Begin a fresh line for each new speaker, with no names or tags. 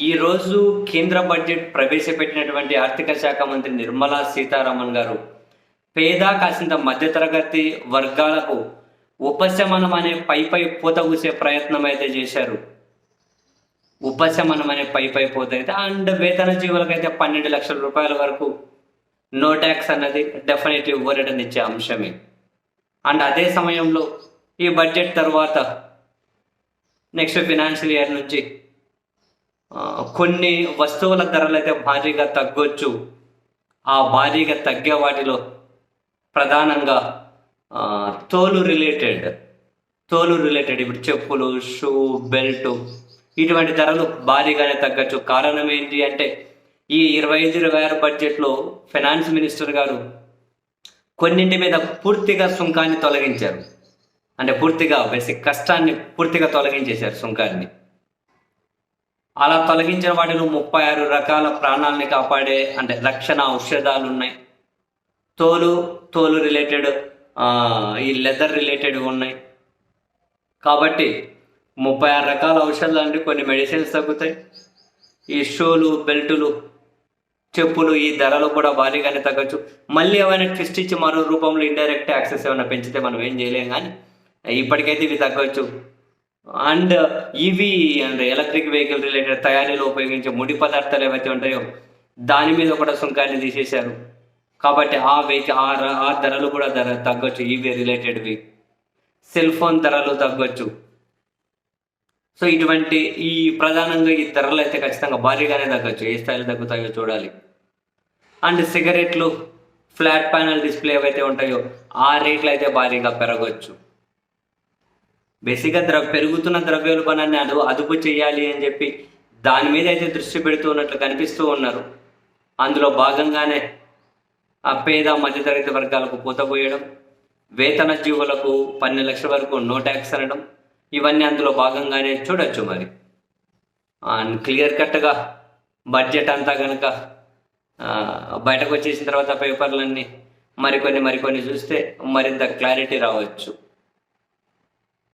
ఈరోజు కేంద్ర బడ్జెట్ ప్రవేశపెట్టినటువంటి ఆర్థిక శాఖ మంత్రి నిర్మలా సీతారామన్ గారు పేద కాసింత మధ్యతరగతి వర్గాలకు ఉపశమనం అనే పై పై పూత ఊసే ప్రయత్నం అయితే చేశారు. ఉపశమనం అనే పై పై పూత అయితే అండ్ వేతన జీవులకైతే పన్నెండు లక్షల రూపాయల వరకు నో ట్యాక్స్ అన్నది డెఫినెట్లీ ఇవ్వరటం ఇచ్చే అంశమే. అండ్ అదే సమయంలో ఈ బడ్జెట్ తర్వాత నెక్స్ట్ ఫినాన్షియల్ ఇయర్ నుంచి కొన్ని వస్తువుల ధరలు అయితే భారీగా తగ్గొచ్చు. ఆ భారీగా తగ్గే వాటిలో ప్రధానంగా తోలు రిలేటెడ్ తోలు రిలేటెడ్ ఇప్పుడు చెప్పులు షూ బెల్ట్ ఇటువంటి ధరలు భారీగానే తగ్గచ్చు. కారణం ఏంటి అంటే ఈ ఇరవై ఐదు ఇరవై ఆరు బడ్జెట్లో ఫైనాన్స్ మినిస్టర్ గారు కొన్నింటి మీద పూర్తిగా సుంకాన్ని తొలగించారు. అంటే పూర్తిగా బేసిక్ కష్టాన్ని పూర్తిగా తొలగించేశారు సుంకాన్ని. అలా తొలగించిన వాటిలో ముప్పై ఆరు రకాల ప్రాణాలని కాపాడే అంటే రక్షణ ఔషధాలు ఉన్నాయి తోలు తోలు రిలేటెడ్ ఈ లెదర్ రిలేటెడ్ ఉన్నాయి. కాబట్టి ముప్పై ఆరు రకాల ఔషధాలు అంటే కొన్ని మెడిసిన్స్ తగ్గుతాయి. ఈ షూలు బెల్టులు చెప్పులు ఈ ధరలు కూడా భారీగానే తగ్గచ్చు. మళ్ళీ ఏమైనా ట్విస్ట్ ఇచ్చి మరో రూపంలో ఇండైరెక్ట్ యాక్సెస్ ఏమైనా పెంచితే మనం ఏం చేయలేం కానీ ఇప్పటికైతే ఇవి తగ్గవచ్చు అండ్ ఇవి అండ్ ఎలక్ట్రిక్ వెహికల్ రిలేటెడ్ తయారీలో ఉపయోగించే ముడి పదార్థాలు ఏవైతే ఉంటాయో దాని మీద కూడా సుంకాన్ని తీసేశారు. కాబట్టి ఆ వెహికల్ ఆ ఆ ధరలు కూడా ధర తగ్గొచ్చు ఈవీ రిలేటెడ్వి సెల్ ఫోన్ ధరలు తగ్గొచ్చు. సో ఇటువంటి ఈ ప్రధానంగా ఈ ధరలు అయితే ఖచ్చితంగా భారీగానే తగ్గొచ్చు ఏ స్థాయిలో తగ్గుతాయో చూడాలి. అండ్ సిగరెట్లు ఫ్లాట్ ప్యానల్ డిస్ప్లే ఏవైతే ఉంటాయో ఆ రేట్లు అయితే భారీగా పెరగవచ్చు బేసిక్గా ద్ర పెరుగుతున్న ద్రవ్యోల్బణాన్ని అదు అదుపు చేయాలి అని చెప్పి దాని మీద అయితే దృష్టి పెడుతూ ఉన్నట్లు కనిపిస్తూ ఉన్నారు. అందులో భాగంగానే ఆ పేద మధ్యతరగతి వర్గాలకు పూతపోయడం వేతన జీవులకు పన్నెండు లక్షల వరకు నో ట్యాక్స్ అనడం ఇవన్నీ అందులో భాగంగానే చూడొచ్చు మరి. అండ్ క్లియర్ కట్గా బడ్జెట్ అంతా కనుక బయటకు వచ్చేసిన తర్వాత పేపర్లన్నీ మరికొన్ని మరికొన్ని చూస్తే మరింత క్లారిటీ రావచ్చు.